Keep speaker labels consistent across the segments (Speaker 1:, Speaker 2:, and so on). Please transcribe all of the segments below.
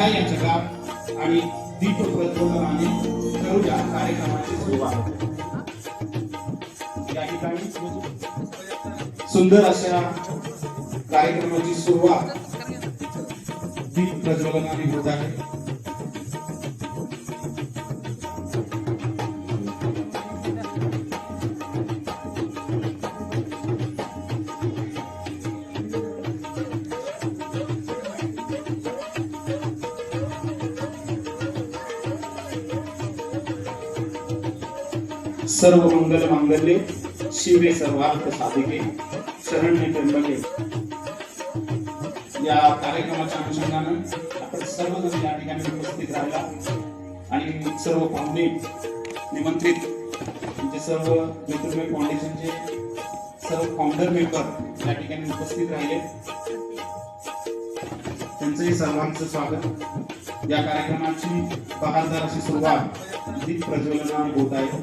Speaker 1: अवघ्या या जगात आणि दीप प्रज्वलनाने करूया कार्यक्रमाची सुरुवात. या ठिकाणी सुंदर अशा कार्यक्रमाची सुरुवात दीप प्रज्वलनाने होत आहे. सर्व मंगल मांगल्ये शिवे सर्वार्थ साधिके शरण्य त्र्यंबके या कार्यक्रमाच्या अनुषंगानं आपण सर्वजण या ठिकाणी उपस्थित राहिला आणि सर्व पाहुणे निमंत्रित म्हणजे सर्व ज्योतिर्मय फाउंडेशनचे सर्व फाउंडर मेंबर या ठिकाणी उपस्थित राहिले. त्यांचंही सर्वांचं स्वागत. या कार्यक्रमाची बहारदार अशी सुरुवात दीप प्रज्वलनाने होत आहे.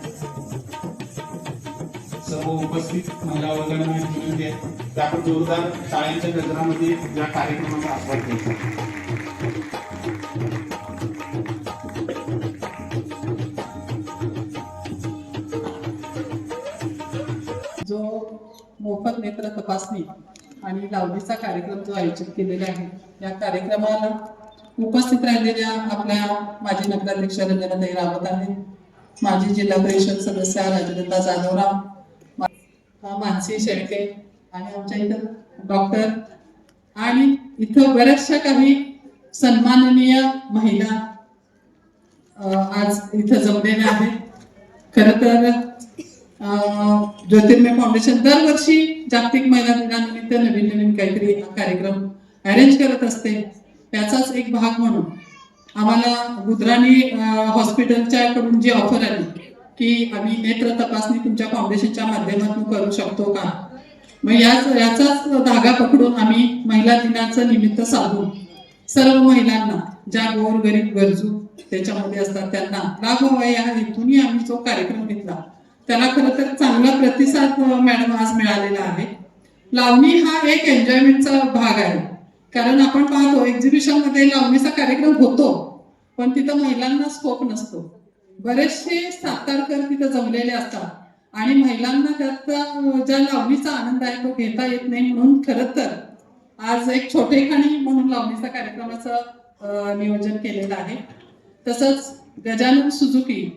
Speaker 1: सर्व उपस्थित महिला वर्गांना विनंती आहे की आपण जोरदार शाळेच्या गजरामध्ये या कार्यक्रमाचा आस्वाद घ्यायचा
Speaker 2: जो मोफत नेत्र तपासणी आणि लावणीचा कार्यक्रम जो आयोजित केलेला आहे या कार्यक्रमाला उपस्थित राहिलेल्या आपल्या माजी नगराध्यक्ष रंजनाताई रावत आहे माजी जिल्हा परिषद सदस्य राजनंदा जाधवराव मानसी शेळके आणि आमच्या इथं डॉक्टर आणि इथं बऱ्याचशा काही सन्माननीय महिला आज इथं जमलेल्या आहेत. खर तर ज्योतिर्मय फाउंडेशन दरवर्षी जागतिक महिला दिनानिमित्त नवीन नवीन काहीतरी कार्यक्रम अरेंज करत असते. त्याचाच एक भाग म्हणून आम्हाला गुजराणी हॉस्पिटलच्या कडून जी ऑफर आली की आम्ही नेत्र तपासणी तुमच्या फाउंडेशनच्या माध्यमातून करू शकतो का? मग याच याचाच धागा पकडून आम्ही महिला दिनाचं निमित्त साधून सर्व महिलांना ज्या गोर गरीब गरजू त्याच्यामध्ये असतात त्यांना लाभ व्हावा या हेतूनही आम्ही जो कार्यक्रम घेतला. त्याला खरं तर चांगला प्रतिसाद मॅडम आज मिळालेला आहे. लावणी हा एक एन्जॉयमेंटचा भाग आहे. कारण आपण पाहतो एक्झिबिशनमध्ये लावणीचा कार्यक्रम होतो पण तिथं महिलांना स्कोप नसतो. बरेचसे सातारकर तिथं जमलेले असतात. आणि महिलांना त्याचा ज्या लावणीचा आनंद आहे तो घेता येत नाही म्हणून खरं तर आज एक छोटेखाणी म्हणून लावणीचा कार्यक्रमाचं नियोजन केलेलं आहे. तसंच गजानन सुझुकी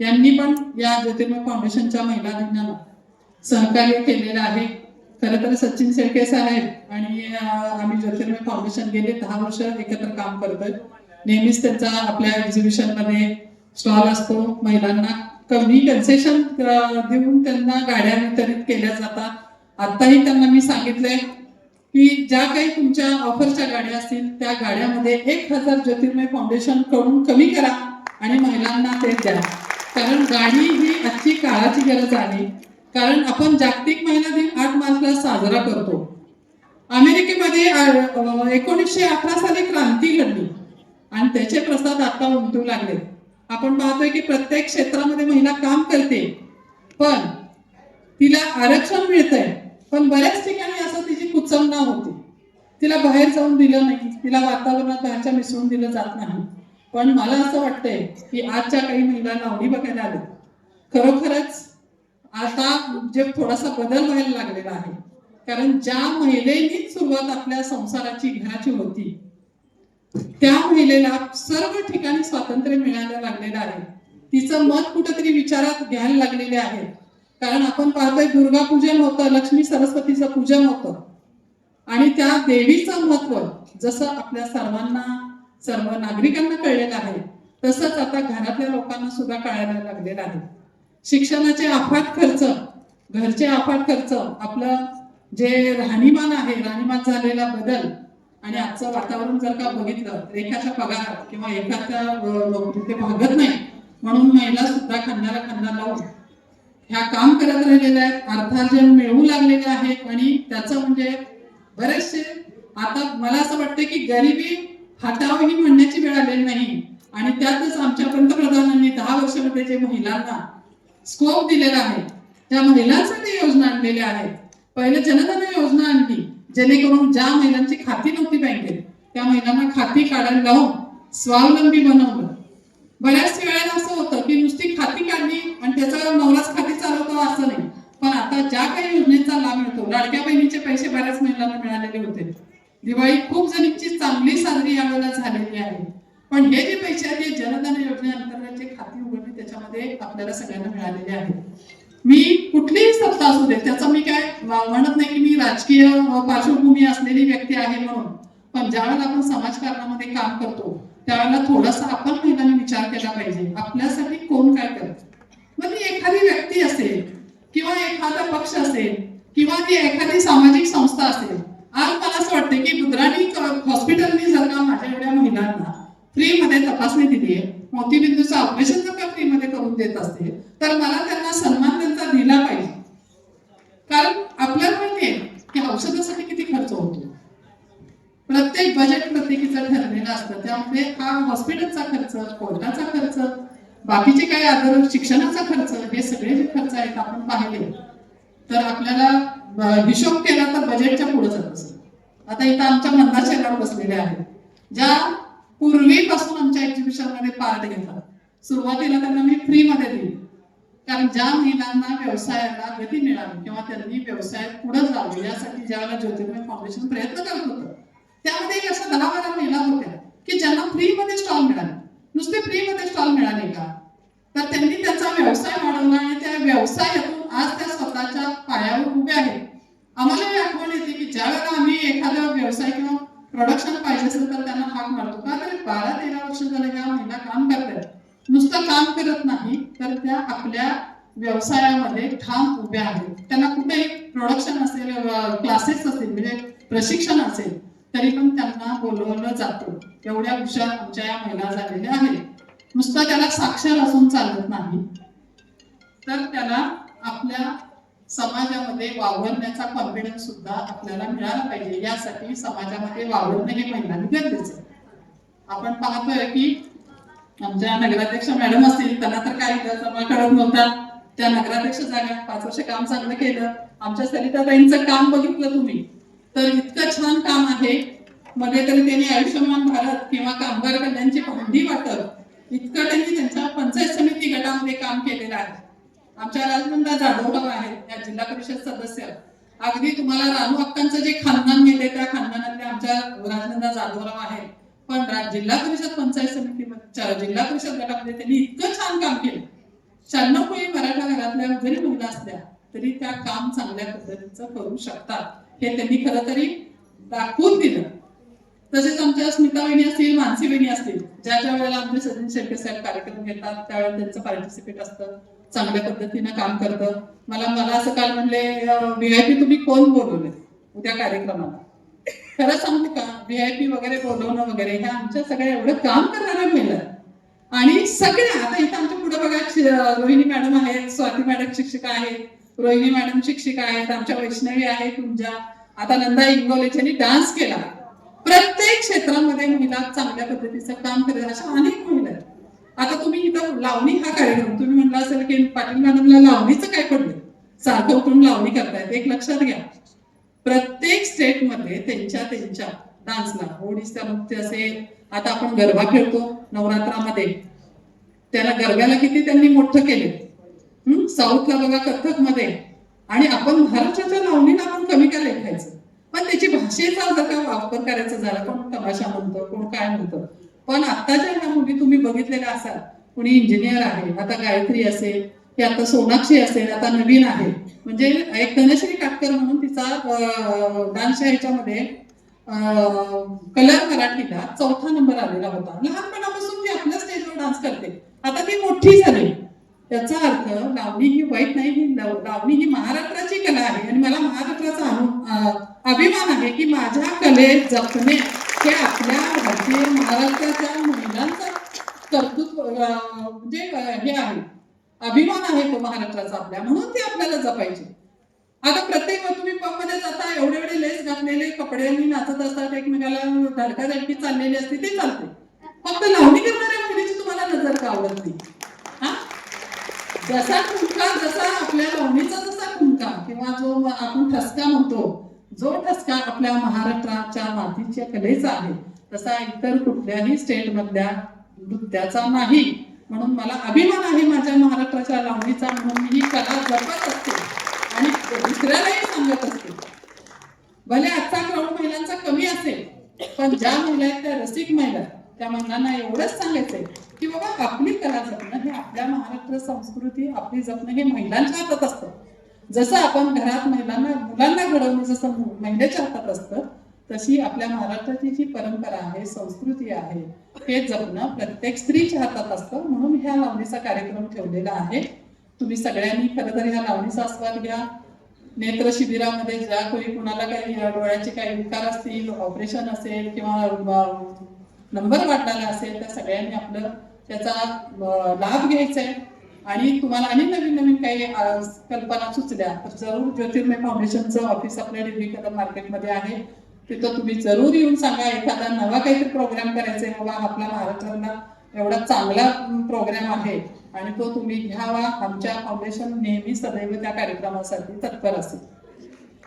Speaker 2: यांनी पण या ज्योतिर्मय फाउंडेशनच्या महिला दिनाला सहकार्य केलेलं आहे. खरं तर सचिन शेळके साहेब आणि आम्ही ज्योतिर्मय फाउंडेशन गेले दहा वर्ष एकत्र काम करतोय. नेहमीच त्यांचा आपल्या एक्झिबिशनमध्ये स्टॉल असतो. महिलांना कमी कन्सेशन देऊन त्यांना गाड्या वितरित केल्या जातात. आताही त्यांना मी सांगितलंय की ज्या काही तुमच्या ऑफरच्या गाड्या असतील त्या गाड्यामध्ये एक हजार ज्योतिर्मय फाउंडेशनकडून कमी करा आणि महिलांना ते द्या. कारण गाणी ही आजची काळाची गरज आहे. कारण आपण जागतिक महिला दिन आठ मार्चला साजरा करतो. अमेरिकेमध्ये एकोणीसशे अठरा साली क्रांती घडली. आणि त्याचे प्रसाद आता उमटू लागले. आपण पाहतोय की प्रत्येक क्षेत्रामध्ये महिला काम करते. पण तिला आरक्षण मिळतंय. पण बऱ्याच ठिकाणी असं तिची कुचवणा होती. तिला बाहेर जाऊन दिलं नाही. तिला वातावरणात बाहेरच्या मिसळून दिलं जात नाही. पण मला असं वाटतंय की आजच्या काही महिला लावणी बघायला आली. खरोखरच आता जे थोडासा बदल व्हायला लागलेला आहे. कारण ज्या महिलेनीच सुरुवात आपल्या संसाराची घराची होती त्या महिलेला सर्व ठिकाणी स्वातंत्र्य मिळायला लागलेलं आहे. तिचं मत कुठेतरी विचारात घ्यायला लागलेले आहे. कारण आपण पाहतोय दुर्गा पूजन होतं लक्ष्मी सरस्वतीचं पूजन होतं. आणि त्या देवीचं महत्त्व जसं आपल्या सर्वांना सर्व नागरिकांना कळलेलं आहे. तसंच आता घरातल्या लोकांना सुद्धा कळायला लागलेलं आहे. शिक्षणाचे अफाट खर्च घरचे अफाट खर्च आपलं जे राहणीमान आहे राहणीमान झालेला बदल आणि आजचं वातावरण जर का बघितलं तर एकाच्या पगारात किंवा एकाच्या अं, ते भागत नाही म्हणून महिला सुद्धा खांद्याला खांदा लावून ह्या काम करत राहिलेल्या आहेत. अर्थार्जन मिळवू लागलेले आहेत आणि त्याचं म्हणजे बरेचसे आता मला असं वाटतं की गरिबी हटावी म्हणण्याची वेळ आलेली नाही. आणि त्यातच आमच्या पंतप्रधानांनी दहा वर्षामध्ये जे महिलांना स्कोप दिलेला आहे त्या महिलांसाठी योजना आणलेल्या आहेत पहिले जनधन योजना आणली जेणेकरून ज्या महिलांची खाती नव्हती बँकेत त्या महिलांना खाती काढायला लावून स्वावलंबी बनवलं. बऱ्याच वेळेला असं होतं की नुसती खाती काढली आणि त्याचा नवराच खाती चालवतो असं नाही. पण आता ज्या काही योजनेचा लाभ मिळतो लाडक्या बहिणीचे पैसे बऱ्याच महिलांना मिळालेले होते. दिवाळी खूप जणींची चांगली साजरी यावेळेला झालेली आहे. पण हे जे पैसे आहेत जनधन योजनेअंतर्गत जे खाती उघडली त्याच्यामध्ये आपल्याला सगळ्यांना मिळालेले आहे. मी कुठलीही सत्ता असू दे त्याचं मी काय म्हणत नाही की मी राजकीय पार्श्वभूमी असलेली व्यक्ती आहे म्हणून. पण ज्यावेळेला आपण समाजकारणामध्ये काम करतो त्यावेळेला थोडासा आपण महिलांनी विचार केला पाहिजे आपल्यासाठी कोण काय करत? मग ती एखादी व्यक्ती असेल किंवा एखादा पक्ष असेल किंवा ती एखादी सामाजिक संस्था असेल आज मला असं वाटतं की रुद्राणी हॉस्पिटलनी जर का माझ्या एवढ्या फ्रीमध्ये फ्री मध्ये तपासणी दिली आहे मोतीबिंदूचं ऑपरेशन जर का फ्री मध्ये करून देत असते तर मला त्यांना सन्मान त्यांचा दिला पाहिजे. कारण आपल्याला माहितीये की औषधासाठी किती खर्च होतो. प्रत्येक बजेट प्रत्येकीचं ठरलेलं असतं त्यामध्ये हा हॉस्पिटलचा खर्च कोर्टाचा खर्च बाकीचे काय आदर शिक्षणाचा खर्च हे सगळे जे खर्च आहेत आपण पाहिले. तर आपल्याला हिशोब केला तर बजेटच्या पुढे जात असेल आता इथं आमच्या मंदा शेलार बसलेल्या आहेत. ज्या पूर्वीपासून आमच्या एक्झिबिशनमध्ये पार्ट घेतात. सुरुवातीला त्यांना मी फ्री मध्ये दिली. कारण ज्या महिलांना व्यवसायाला गती मिळावी किंवा त्यांनी व्यवसायात पुढे जावं यासाठी ज्यावेळेला ज्योतिर्मय फाउंडेशन प्रयत्न करत होतं त्यामध्ये एक अशा दहा बारा महिला होत्या की ज्यांना फ्री मध्ये स्टॉल मिळाले. नुसते फ्री मध्ये स्टॉल मिळाले का? तर त्यांनी त्याचा व्यवसाय वाढवला आणि त्या व्यवसायातून आज त्या स्वतःच्या पायावर उभ्या आहेत. आम्हाला प्रोडक्शन पाहिजे असेल तर त्यांना हाक मारतो का तर बारा तेरा वर्ष झाले या महिला काम करतात. नुसतं काम करत नाही तर त्या आपल्या व्यवसायामध्ये ठाम उभ्या आहेत. त्यांना कुठेही प्रोडक्शन असेल क्लासेस असतील म्हणजे प्रशिक्षण असेल तरी पण त्यांना बोलवलं जातं. एवढ्या हुशार आमच्या या महिला झालेल्या आहेत. नुसतं त्याला साक्षर असून चालत नाही. तर त्याला आपल्या समाजामध्ये वावरण्याचा कॉन्फिडन्स सुद्धा आपल्याला मिळाला पाहिजे. यासाठी समाजामध्ये वावरणं हे महिलांनी गरजेचं आहे. आपण पाहतोय की आमच्या नगराध्यक्ष मॅडम असतील त्यांना तर काही जमा कळत नव्हता. त्या नगराध्यक्ष जागा पाच वर्ष काम चांगलं केलं. आमच्या सरिताताईंचं काम बघितलं तुम्ही. तर इतकं छान काम आहे. मध्ये तरी त्यांनी आयुष्यमान भारत किंवा कामगार कल्याणची भांडी वाटप इतकं त्यांनी त्यांच्या पंचायत समिती गटामध्ये काम केलेलं आहे. आमच्या राजनंदा जाधवराव आहेत या जिल्हा परिषद सदस्य. अगदी तुम्हाला रानू हक्कांचं जे खानदान गेले त्या खानदानातले आमच्या राजनंदा जाधवराव आहेत. पण जिल्हा परिषद पंचायत समितीमध्ये जिल्हा परिषद गटामध्ये त्यांनी इतकं छान काम केलं. शहाण्णव कोळी मराठा घरातल्या जरी महिला असल्या तरी त्या काम चांगल्या पद्धतीचं करू शकतात. हे त्यांनी खरं तरी दाखवून दिलं. तसेच आमच्या स्मिता वहिनी असतील मानसी वहिनी असतील ज्या ज्या वेळेला आमचे सचिन शेळके साहेब कार्यक्रम घेतात त्यावेळेला त्यांचं पार्टिसिपेट असतं. चांगल्या पद्धतीनं काम करतं. मला मला असं काल म्हणले व्ही आय पी तुम्ही कोण बोलवले उद्या कार्यक्रमाला खरं सांगते का? व्ही आय पी वगैरे बोलवणं वगैरे हे आमच्या सगळ्या एवढं काम करणाऱ्या महिला आणि सगळ्या आता इथं आमच्या पुढे बघा रोहिणी मॅडम आहेत स्वाती मॅडम शिक्षिका आहेत रोहिणी मॅडम शिक्षिका आहेत आमच्या वैष्णवी आहेत तुमच्या आता नंदा इंगोलेच्यानी डान्स केला. प्रत्येक क्षेत्रामध्ये महिला चांगल्या पद्धतीचं काम करत अशा अनेक महिला आहेत. आता तुम्ही इथं लावणी हा कार्यक्रम तुम्ही म्हणला असेल की पाटील मॅडमला लावणीचं काय पडलं? सारखं उठून लावणी करतायत. एक लक्षात घ्या. प्रत्येक स्टेटमध्ये त्यांच्या त्यांच्या डान्सला ओडिसा नृत्य असेल आता आपण गरबा खेळतो नवरात्रामध्ये. त्याला गरब्याला किती त्यांनी मोठं केले? साऊथला बघा कथकमध्ये आणि आपण महाराष्ट्राच्या लावणीला आपण कमी का लेखायचं? पण त्याची भाषेचा जर का वापर करायचा झाला कोण तमाशा म्हणतो कोण काय म्हणतं? पण आत्ताच्या ह्या मुली तुम्ही बघितलेल्या असाल कुणी इंजिनियर आहे आता गायत्री असेल की आता सोनाक्षी असेल आता नवीन आहे. म्हणजे एक धनश्री काटकर म्हणून तिचा डान्सच्या ह्याच्यामध्ये कलर मराठीला चौथा नंबर आलेला होता. लहानपणापासून ती आपल्या स्टेजवर डान्स करते. आता ती मोठी झाली. त्याचा अर्थ लावणी ही वाईट नाही ही लावणी ही महाराष्ट्राची कला आहे. आणि मला महाराष्ट्राचा अनु अभिमान आहे की माझ्या कलेत जपणे हे आपल्या भारतीय महाराष्ट्राच्या महिलांचा कर्तृत्व म्हणजे हे आहे. अभिमान आहे तो महाराष्ट्राचा आपल्या म्हणून ते आपल्याला जपायचे. आता प्रत्येक तुम्ही पबमध्ये जाता एवढे एवढे लेस घातलेले कपड्यांनी नाचत असतात एकमेकाला धडका धडकी चाललेली असते ते चालते. फक्त लावणी करणाऱ्या मुलीची तुम्हाला नजर का आवडत? नाही हा? जसा कुंका जसा आपल्या लावणीचा जसा कुंका किंवा जो आपण ठसका म्हणतो जो ठसका आपल्या महाराष्ट्राच्या मातीच्या कलेचा आहे तसा इतर कुठल्याही स्टेट मधल्या नृत्याचा नाही. म्हणून मला अभिमान आहे माझ्या महाराष्ट्राच्या लावणीचा म्हणून मी ही कला जपत असते आणि दुसऱ्यालाही सांगत असते. भले आजचा क्राऊड महिलांचा कमी असेल पण ज्या महिला आहेत त्या रसिक महिला आहेत, त्या महिलांना एवढंच सांगायचंय की बाबा आपली कला जपणं हे आपल्या महाराष्ट्र संस्कृती आपली जपणं हे महिलांच्या हातात असतं. जसं आपण घरात महिलांना मुलांना घडवणं जसं महिलेच्या हातात असतं तशी आपल्या महाराष्ट्राची जी परंपरा आहे संस्कृती आहे हे जपणं प्रत्येक स्त्रीच्या हातात असतं. म्हणून ह्या लावणीचा कार्यक्रम ठेवलेला आहे. तुम्ही सगळ्यांनी खरं तर ह्या लावणीचा आस्वाद घ्या. नेत्र शिबिरामध्ये ज्या कोणी कुणाला काही डोळ्याचे काही विकार असतील ऑपरेशन असेल किंवा नंबर वाढलेला असेल त्या सगळ्यांनी आपलं त्याचा लाभ घ्यायचा आहे. आणि तुम्हाला आणि नवीन नवीन काही कल्पना सुचल्या तर जरूर ज्योतिर्मय फाउंडेशनचं ऑफिस आपल्या डिग्री कदम मार्केटमध्ये आहे. तिथं तुम्ही जरूर येऊन सांगा एखादा नवा काहीतरी प्रोग्राम करायचा आहे बाबा आपल्या महाराष्ट्राला एवढा चांगला प्रोग्राम आहे. आणि तो तुम्ही घ्यावा आमच्या फाउंडेशन नेहमी सदैव त्या कार्यक्रमासाठी तत्पर असेल.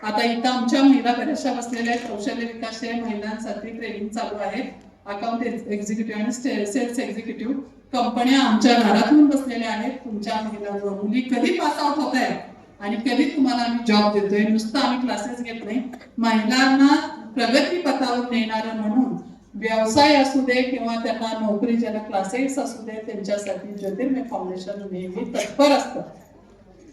Speaker 2: आता इथं आमच्या महिला बऱ्याचशा बसलेल्या आहेत. कौशल्य विकास महिलांसाठी ट्रेनिंग चालू आहे. अकाउंट एक्झिक्युटिव्ह आणि सेल्स एक्झिक्युटिव्ह कंपन्या आमच्या घरातून बसलेल्या आहेत. तुमच्या महिला मुली कधी पास आउट होत आहेत आणि कधी तुम्हाला आम्ही जॉब देतोय? नुसतं आम्ही क्लासेस घेत नाही. महिलांना प्रगती पथावर नेणार म्हणून व्यवसाय असू दे किंवा त्यांना नोकरी ज्याला क्लासेस असू दे त्यांच्यासाठी ज्योतिर्मय फाउंडेशन नेहमी तत्पर असतं.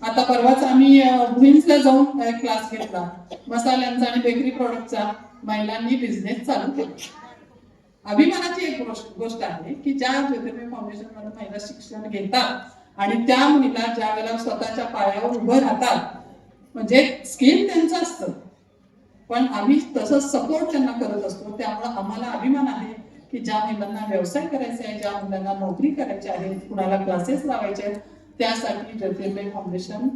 Speaker 2: आता परवाच आम्ही ग्रीन्सला जाऊन क्लास घेतला. मसाल्यांचा आणि बेकरी प्रोडक्टचा महिलांनी बिझनेस चालू केला. अभिमानाची एक गोष्ट गोष्ट आहे की ज्या ज्योतिर्मय फाउंडेशनमध्ये महिला शिक्षण घेतात आणि त्या मुलीला ज्या वेळेला स्वतःच्या पायावर उभं राहतात म्हणजे स्किल त्यांचं असतं. पण आम्ही तसंच सपोर्ट त्यांना करत असतो त्यामुळे आम्हाला अभिमान आहे की ज्या मुलांना व्यवसाय करायचा आहे ज्या मुलांना नोकरी करायची आहे कुणाला क्लासेस लावायचे आहेत त्यासाठी ज्योतिर्मय फाउंडेशन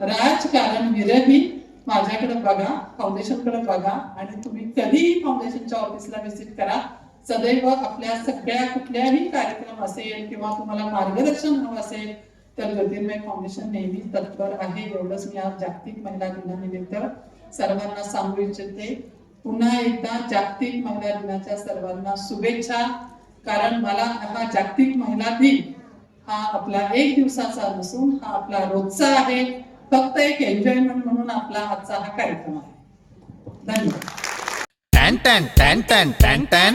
Speaker 2: राजकारण विरहित माझ्याकडे बघा फाउंडेशनकडे बघा आणि तुम्ही कधीही फाउंडेशनच्या ऑफिसला व्हिजिट करा. सदैव आपल्या सगळ्या कुठल्याही कार्यक्रम असेल किंवा तुम्हाला मार्गदर्शन हवं असेल तर ज्योतिर्मय फाउंडेशन नेहमी तत्पर आहे. एवढंच मी आज जागतिक महिला दिनानिमित्त सर्वांना सांगू इच्छिते. पुन्हा एकदा जागतिक महिला दिनाच्या सर्वांना शुभेच्छा. कारण मला हा जागतिक महिला दिन हा आपला एक दिवसाचा नसून हा आपला रोजचा आहे. फक्त एक एन्जॉयमेंट म्हणून आपला आजचा हा कार्यक्रम आहे. धन्यवाद.
Speaker 3: टॅन टॅन टॅन टॅन टॅन टॅन.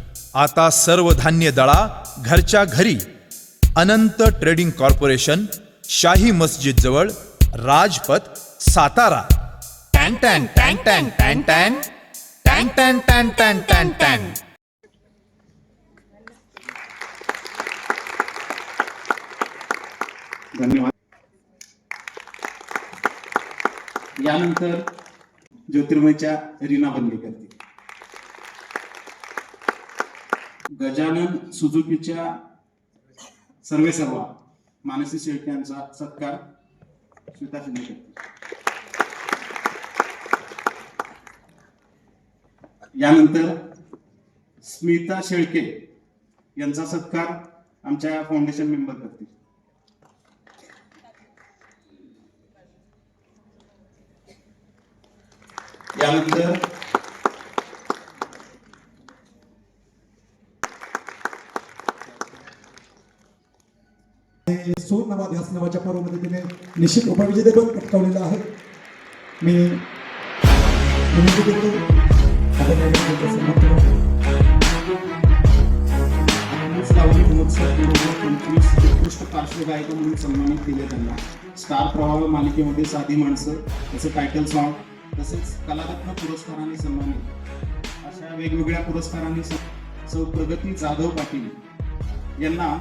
Speaker 3: आता सर्व धान्य दळा घरच्या घरी. अनंत ट्रेडिंग कॉर्पोरेशन शाही मस्जिद जवळ राजपथ सातारा. टॅन टॅन टॅन टॅन टॅन टॅन. टॅन टॅन टॅन टॅन टॅन टॅन.
Speaker 1: धन्यवाद. यानंतर ज्योतिर्मयच्या रीना बंदी करते गजानन सुझुकीच्या सर्वे सर्वा मानसी शेळके यांचा सत्कार स्मिता शिंदे करते यानंतर स्मिता शेळके यांचा सत्कार आमच्या फाउंडेशन मेंबर करतील. यानंतर
Speaker 4: हे सूर नवाद ह्या नावाच्या पर्वमध्ये तिने निश्चित उपविजेतेपद पटकावलेलं आहे. मी विनंती करतो आपण
Speaker 1: पंचवीस उत्कृष्ट म्हणून सन्मानित केले त्यांना स्टार प्रवाह मालिकेमध्ये साधी माणसं त्याचं टायटल सॉन्ग तसेच कलारत्न पुरस्काराने सन्मानित. अशा वेगवेगळ्या पुरस्कारांनी सौ प्रगती जाधव पाटील यांना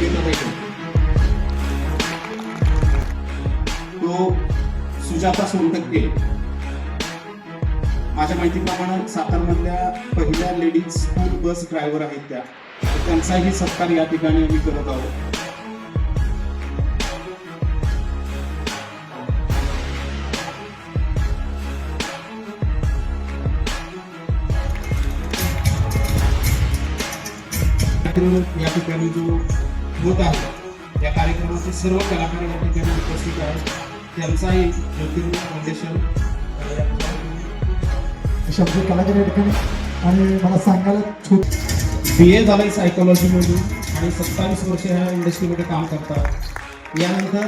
Speaker 1: सरिता पाटील तो सुजाता सोनटक्के. माझ्या माहितीप्रमाणे सातारमधल्या पहिल्या लेडीज स्कूल बस ड्रायव्हर आहेत त्या. त्यांचाही सत्कार या ठिकाणी आम्ही करत आहोत. या ठिकाणी जो होत आहे. या कार्यक्रमाचे सर्व कलाकार या ठिकाणी उपस्थित आहेत. त्यांचाही ज्योतिर्मय फाउंडेशन
Speaker 4: शब्द कलाकार या ठिकाणी. आणि मला सांगायला छोट
Speaker 1: बी ए झालंय सायकोलॉजीमधून आणि सत्तावीस वर्ष ह्या इंडस्ट्रीमध्ये काम करतात. यानंतर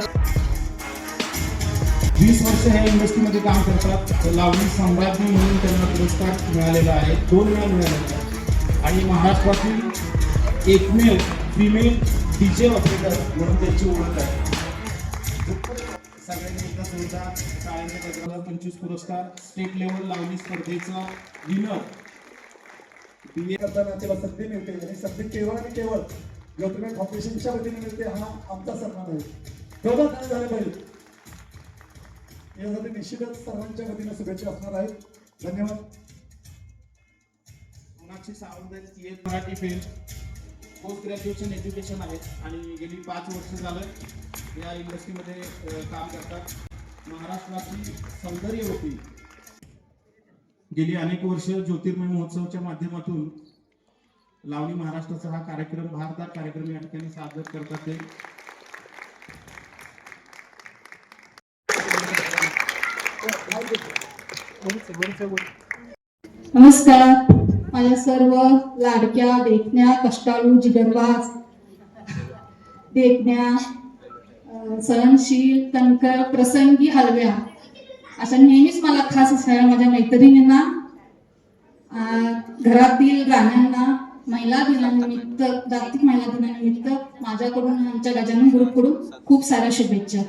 Speaker 1: वीस वर्ष ह्या इंडस्ट्रीमध्ये काम करतात. लावणी सम्राज्ञी म्हणून त्यांना पुरस्कार मिळालेला आहे. दोन वेळा मिळालेला आहे. आणि महाराष्ट्रातील एकमेव फिमेल डीजे ऑपरेटर म्हणून त्यांची ओळख आहे. सगळ्यांनी एकदा जोरदार टाळ्यांच्या गजराला पंचवीस पुरस्कार स्टेट लेवल लावणी स्पर्धेचा विनर
Speaker 4: बी ए करताना त्याला संधी मिळते आणि संधी केवळ आणि केवळ गव्हर्नमेंट फाउंडेशनच्या वतीने मिळते हा आमचा सन्मान आहे. तेवढं काय झालं पाहिजे. यासाठी निश्चितच सर्वांच्या वतीने शुभेच्छा असणार आहेत. धन्यवाद.
Speaker 1: Sonakshi Sawant Marathi film post graduation education आहे आणि गेली पाच वर्ष झालं या इंडस्ट्रीमध्ये काम करतात. महाराष्ट्राची सौंदर्यवती गेली अनेक वर्ष ज्योतिर्मय महोत्सवच्या माध्यमातून लावणी महाराष्ट्राचा हा कार्यक्रम भारतात कार्यक्रम या ठिकाणी सादर करतात ते.
Speaker 5: नमस्कार. माझ्या सर्व लाडक्या देखण्या कष्टाळू जिगरबाज देखण्या सहनशील तणकर प्रसंगी हलव्या अशा नेहमीच मला खास असणाऱ्या माझ्या मैत्रिणींना घरातील गाण्यांना महिला दिनानिमित्त जागतिक महिला दिनानिमित्त माझ्याकडून आमच्या गजानन ग्रुपकडून खूप साऱ्या शुभेच्छा.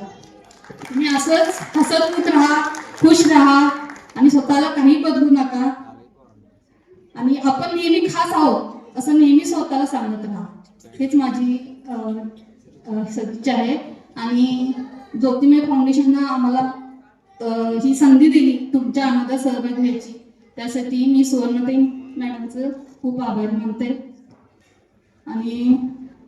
Speaker 5: तुम्ही असंच हसत राहा खुश राहा आणि स्वतःला काही बदलू नका. आणि आपण नेहमी खास आहोत असं नेहमी स्वतःला सांगत राहा. हेच माझी अं, सदिच्छा आहे. आणि ज्योतिमय फाउंडेशननं आम्हाला ही संधी दिली तुमच्या आनंदात सहभाग घ्यायची. त्यासाठी मी सुवर्णताई मॅडमचं खूप आभार मानते. आणि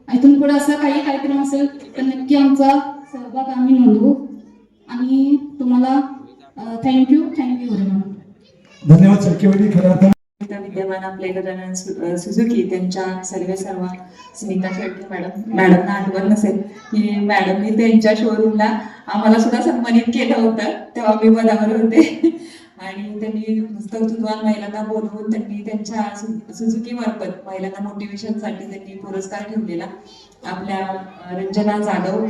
Speaker 5: इथून पुढे असा काही कार्यक्रम असेल तर नक्की आमचा सहभाग आम्ही नोंदवू. आणि तुम्हाला थँक्यू थँक्यू व्हेरी मच
Speaker 4: धन्यवाद
Speaker 6: विद्यमान आपले गजानन सुझुकी त्यांच्या सर्वे सर्व स्मिता शेट्टी मॅडम मॅडमना आठवण नसेल की मॅडमनी त्यांच्या शोरूमला आम्हाला सुद्धा सन्मानित केलं होतं तेव्हा मी पदावर होते. आणि त्यांनी कर्तृत्वान महिलांना बोलवून त्यांनी त्यांच्या सुझुकी मार्फत महिलांना मोटिवेशनसाठी त्यांनी पुरस्कार ठेवलेला. आपल्या रंजना जाधव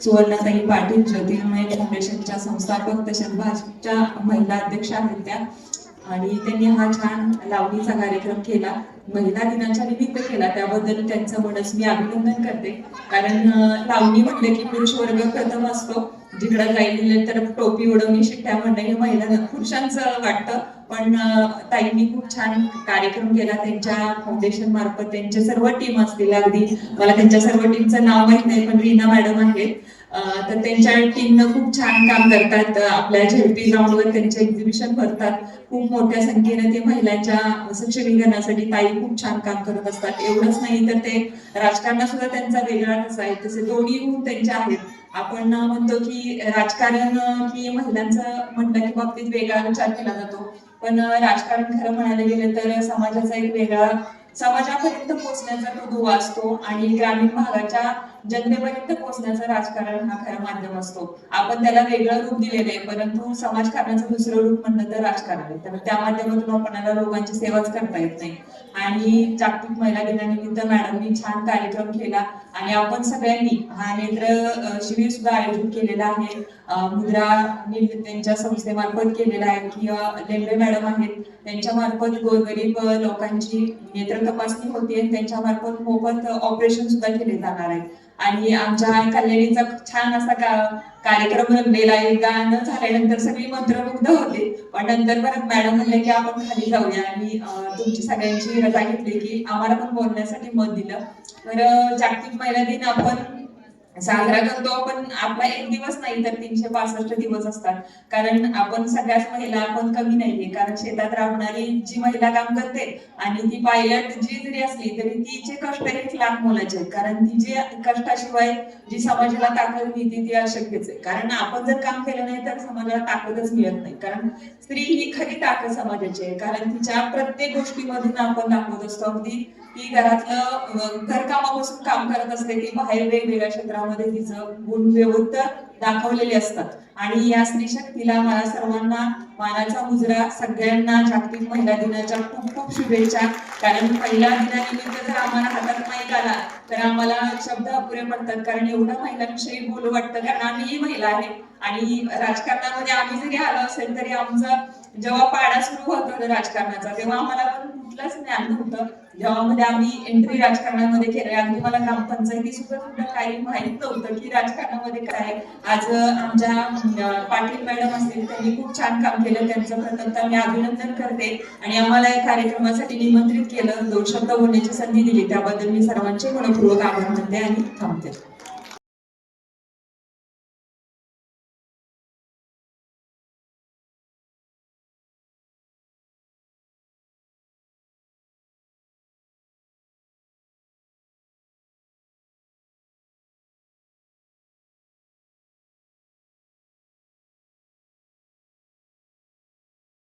Speaker 6: सुवर्णाताई पाटील ज्योतिर्मय फाउंडेशनच्या संस्थापक तसेच भाजपच्या महिला अध्यक्ष आहेत त्या. आणि त्यांनी हा छान लावणीचा कार्यक्रम केला. महिला दिनाच्या निमित्त केला. त्याबद्दल त्यांचं मनस मी अभिनंदन करते. कारण लावणी म्हटलं की पुरुष वर्ग प्रथम असतो. जिकडं जाईल तर टोपी उडवणी शिट्ट्या म्हणणं हे महिला पुरुषांचं वाटतं. पण ताईंनी खूप छान कार्यक्रम केला. त्यांच्या फाउंडेशन मार्फत त्यांच्या सर्व टीम असतील अगदी. मला त्यांच्या सर्व टीमचं नाव माहीत नाही पण रीना मॅडम आहेत. तर त्यांच्या टीमनं खूप छान काम करतात. आपल्या झेडपी ग्राउंडवर त्यांचे एक्झिबिशन भरतात. खूप मोठ्या संख्येने ते महिलांच्या सक्षमीकरणासाठी ताई खूप छान काम करत असतात. एवढंच नाही तर ते राजकारणात सुद्धा त्यांचा वेगळा ठसा आहे. तसे दोन्ही गुण त्यांचे आहेत. आपण म्हणतो की राजकारण की महिलांचं म्हटलं की बाबतीत वेगळा विचार केला जातो. पण राजकारण खरं म्हणायला गेलं तर समाजाचा एक वेगळा समाजापर्यंत पोहोचण्याचा तो दुवा असतो. आणि ग्रामीण भागाच्या जनतेपर्यंत पोहोचण्याचं राजकारण हा खरं माध्यम असतो. आपण त्याला वेगळं रूप दिलेलं आहे परंतु समाजकारणाचं दुसरं रूप म्हणलं तर राजकारण आहे. तर त्या माध्यमातून आपणाला लोकांची सेवाच करता येत नाही. आणि जागतिक महिला दिनानिमित्त मॅडमनी छान कार्यक्रम केला आणि आपण सगळ्यांनी हा नेत्र शिबिर सुद्धा आयोजित केलेला आहे. मुद्रा त्यांच्या संस्थेमार्फत केलेला आहे. किंवा लेंबे मॅडम आहेत त्यांच्या मार्फत गोरगरीब लोकांची नेत्र तपासणी होते आणि त्यांच्या मार्फत मोफत ऑपरेशन सुद्धा केले जाणार आहे. आणि आमच्या कल्याणीचा छान असा का- कार्यक्रम रंगलेला आहे. गाणं झाल्यानंतर सगळी मंत्रमुग्ध होते. पण नंतर परत मॅडम म्हणले की आपण खाली जाऊया. आणि तुमची सगळ्यांची रजा घेतली की आम्हाला पण बोलण्यासाठी मत दिलं. तर जागतिक महिला दिन आपण साजरा करतो पण आपला एक दिवस नाही तर तीनशे पासष्ट दिवस असतात. कारण आपण सगळ्याच महिला आपण कमी नाहीये. कारण शेतात राबणारी जी महिला काम करते आणि ती पायलट जी जरी असली तरी तिचे कष्ट एक लाख मोलाचे आहेत. कारण ती जे कष्टाशिवाय जी समाजाला ताकद मिळते ती अशक्यच आहे. कारण आपण जर काम केलं नाही तर समाजाला ताकदच मिळत नाही. कारण स्त्री ही खरी ताकद समाजाची आहे. कारण तिच्या प्रत्येक गोष्टीमधून आपण दाखवत असतो. अगदी ती घरातलं घरकामापासून काम करत असते ती बाहेर वेगवेगळ्या क्षेत्रामध्ये तिचं गुण दाखवलेले असतात. आणि या स्त्री शक्तीला मला सर्वांना मानाचा मुजरा सगळ्यांना जागतिक महिला दिनाच्या खूप खूप शुभेच्छा. कारण महिला दिनानिमित्त जर आम्हाला हातात माहीत आला तर आम्हाला शब्द अपुरे पडतात. कारण एवढं महिलांविषयी बोलू वाटतं कारण आम्हीही महिला आहे. आणि राजकारणामध्ये आम्ही जरी आलो असेल तरी आमचं जेव्हा पाडा सुरू होतो राजकारणाचा तेव्हा आम्हाला पण कुठलंच ज्ञान नव्हतं. जेव्हा म्हणजे आम्ही एंट्री राजकारणामध्ये केलंय अगदी मला ग्रामपंचायती सुद्धा सुद्धा काही माहीत नव्हतं की राजकारणामध्ये काय आज आमच्या पाटील मॅडम असतील त्यांनी खूप छान काम केलं त्यांचं प्रथमतः मी अभिनंदन करते. आणि आम्हाला या कार्यक्रमासाठी निमंत्रित केलं दोन शब्द बोलण्याची संधी दिली त्याबद्दल मी सर्वांचे मनपूर्वक आभार मानते आणि थांबते.